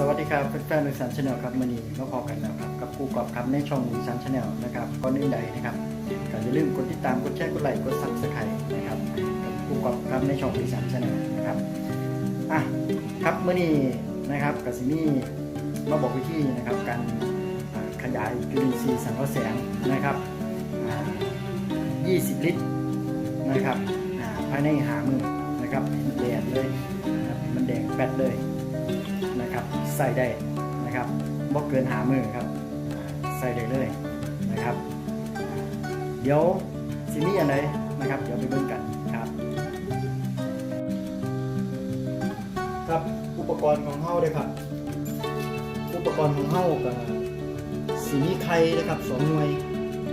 สวัสดีครับแฟนๆดิสันชาแนลครับมื่อนี้มาพอกันแล้วครับกับครูกอบครับในช่องดิสันชาแนลนะครับก่อนอื่นใดนะครับก็อย่าลืมกดติดตามกดแชร์กดไลค์กดซับสไครต์นะครับกับครูกอบครับในช่องดิสันชาแนลนะครับอะครับมื่อนี้นะครับกับซิมี่มาบอกวิธีนะครับการขยายจุลินทรีย์สังเคราะห์แสงนะครับ20 ลิตรนะครับอ่าภายในหามือนะครับแดงเลยครับมันแดงแปดเลย นะครับ ใส่ได้นะครับบ่เกินหามือครับ ใส่ได้เลยนะครับ เดี๋ยวสิมีอะไรนะครับ เดี๋ยวไปเบิ่งกันครับ ครับอุปกรณ์ของเฮาเลยครับ อุปกรณ์ของเฮากับสีมีไข่นะครับสองหน่วย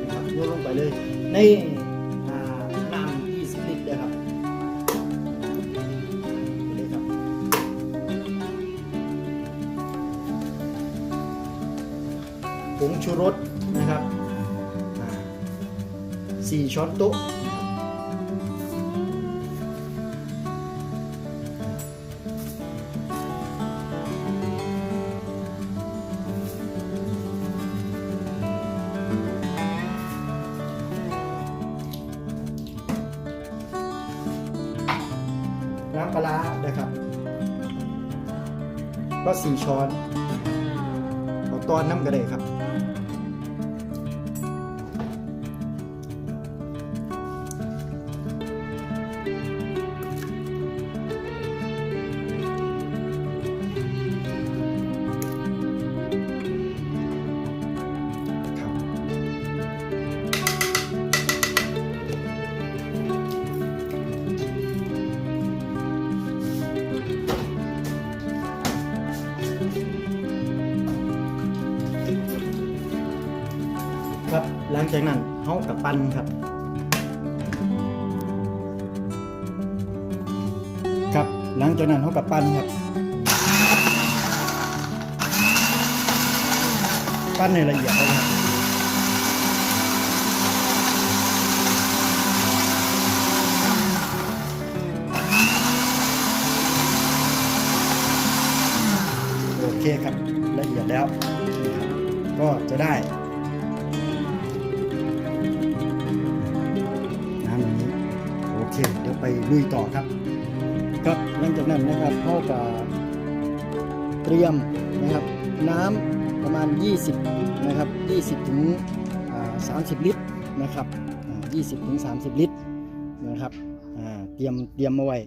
นะครับโยนลงไปเลยในอ่ ชูรสนะครับสี่ช้อนโต๊ะน้ำปลานะครับ ก็สี่ช้อนเอาตอนน้ำก็ได้ครับครับ ลังจากนั้นเฮากับปั้นครับ ครับหลังจากนั้นเฮากับปั้นครับ ปั้นในละเอียดครับโอเคครับละเอียดแล้วนะครับก็จะได้ ไปลุยต่อครับครับหลังจากนั้นนะครับเข้ากับเตรียมนะครับน้ำประมาณ 20นะครับ20ถึง30 ลิตรนะครับอ่า20ถึง30 ลิตรนะครับเตรียมเตรียมมาไว้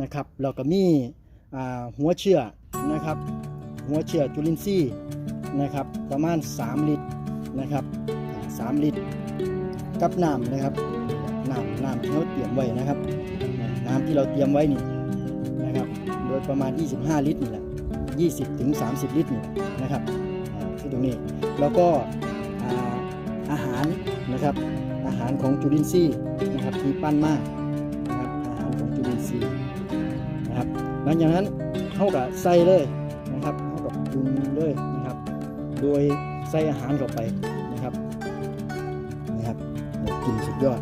นะครับแล้วก็มีหัวเชื้อนะครับ หัวเชื้อจุลินทรีย์นะครับประมาณ 3 ลิตรนะครับอ่า3ลิตร กับน้ำนะครับน้ำน้ำที่เราเตรียมไว้นะครับาน้ำที่เราเตรียมไว้นี่นะครับ โดยประมาณ 25 ลิตรนี่แหละ20ถึง30 ลิตรนี่นะครับที่ตรงนี้แล้วก็อาอาหารนะครับอาหารของจุลินทรีย์นะครับที่ปั้นมากนะครับอาหารของจุลินทรีย์นะครับหลังจากนั้นเข้ากับใส่เลยนะครับเข้ากับปรุงเลยนะครับ โดยใส่อาหารเข้าไปนะครับนะครับกินสุดยอด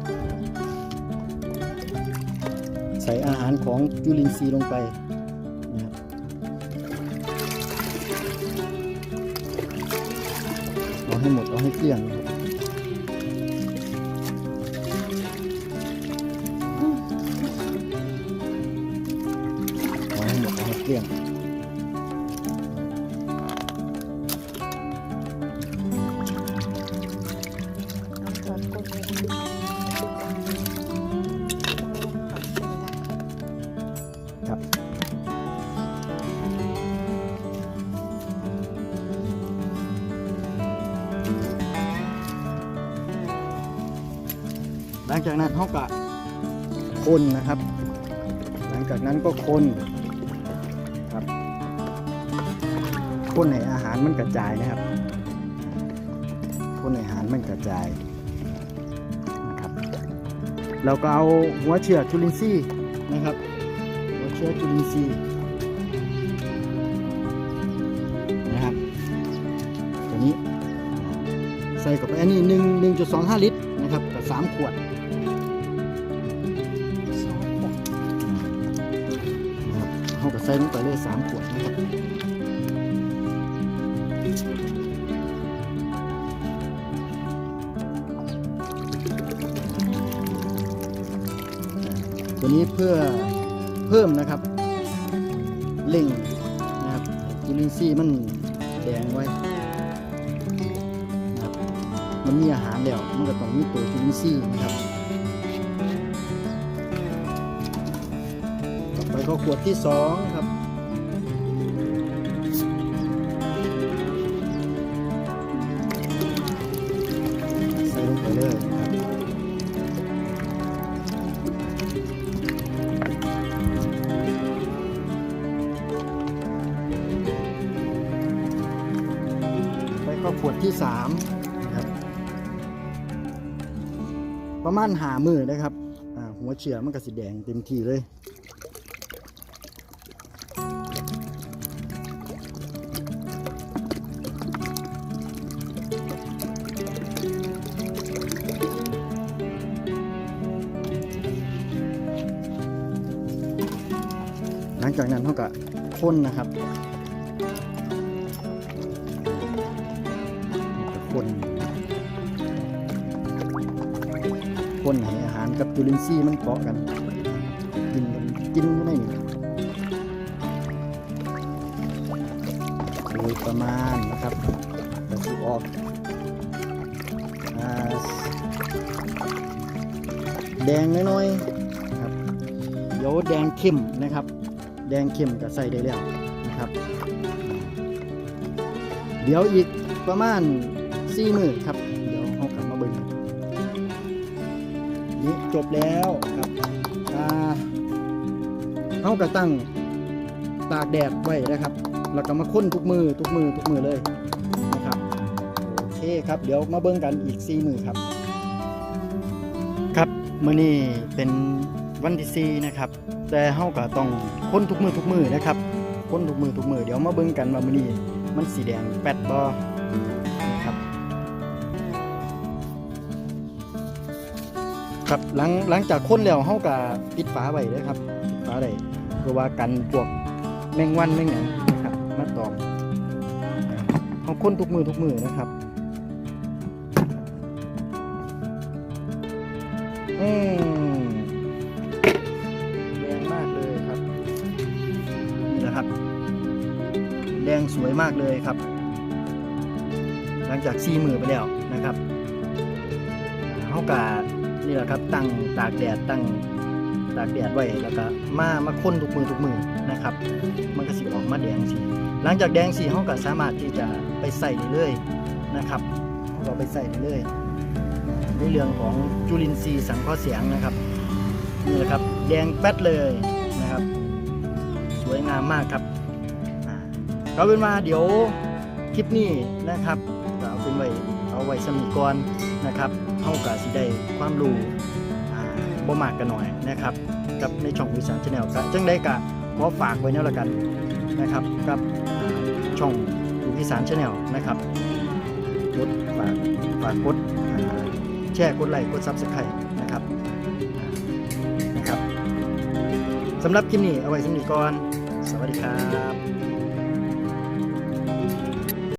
ใส่อาหารของจุลินทรีย์ลงไปนะครับเอาให้หมดเอาให้เกลี้ยงเอาให้หมดเอาให้เกลี้ยง งจากนั้นเขาก็คนนะครับ หลังจากนั้นก็คนครับคนให้อาหารมันกระจายนะครับ คนให้อาหารมันกระจายนะครับ เราก็เอาหัวเชื้อจุลินทรีย์นะครับ หัวเชื้อจุลินทรีย์นะครับตัวนี้ใส่กับไปอันนี้หนึ่งหนึ่งจุดสองห้าลิตรนะครับกับสามขวด เขาก็ใส่ลงไปเลยสามขวดนะครับตัวนี้เพื่อเพิ่มนะครับเล่งนะครับจุลินทรีย์มันแดงไว้มันมีอาหารแล้วมันก็ต้องมีตัวจุลินทรีย์นะครับ ต่อไปก็ขวดที่สองครับ ใส่ลงไปเลยครับไปก็ขวดที่สามครับ ประมาณหามือนะครับอ่าหัวเชื้อมันก็สีแดงเต็มที่เลย งจากนั้นเขาก็พ่นนะครับพ่นพ่นให้อาหารกับจุลินทรีย์มันเกาะกัน กินกินไม่นี่โดยประมาณนะครับแต่สิออกแดงน้อยๆครับเดี๋ยวแดงเข้มนะครับ แดงเข้มก็ใส่ได้แล้วนะครับ เดี๋ยวอีกประมาณสี่มือครับ เดี๋ยวเขากลับมาเบิ่งกันนี่จบแล้วครับเขาก็ตั้งตากแดดไว้นะครับ แล้วก็มาค้นทุกมือทุกมือทุกมือเลยนะครับโอเคครับเดี๋ยวมาเบิ่งกันอีกสี่มือครับ ครับมื้อนี้เป็น วันที่สี่นะครับ แต่เฮาก็ต้องค้นทุกมือทุกมือนะครับค้นทุกมือทุกมือเดี๋ยวมาเบิ่งกันว่ามื้อนี้มันสีแดงแปดบ่ครับ ครับหลังหลังจากค้นแล้วเฮาก็ปิดฝาไว้เด้อครับปิดฝาไว้เพื่อว่ากันพวกแมงวันแมงหยังนะครับมาตอมเฮาค้นทุกมือทุกมือนะครับอืม นี่แหละครับ แดงสวยมากเลยครับ หลังจากซีมือไปแล้วนะครับเขากานี่แหละครับ ตั้งตากแดดตั้งตากแดดไว้แล้วก็มามาค้นทุกมือทุกมือนะครับ มันก็สิออกมาแดงสีหลังจากแดงสีเขาก็สามารถที่จะไปใส่ได้เลยนะครับเขาไปใส่ได้เลยในเรื่องของจุลินทรีย์สังเคราะห์เสียงนะครับนี่แหละครับ แดงแป๊ดเลย วยงามมากครับอ่าเป็นมาเดี๋ยวคลิปนี้นะครับเอาเป็นไว้เอาไว้สมิก่อนนะครับเฮากะสิได้ความรู้บ่มากกันหน่อยนะครับกับในช่องวิสานชาแนลก็จังได้กะขอฝากไว้แนวละกันนะครับกับช่องวิสานชาแนลนะครับกดฝากฝากกดแชร์กดไลค์กดซับสไครต์นะครับนะครับสำหรับคลิปนี้เอาไว้สำหรับนี้ก่อน สวัสดีครับ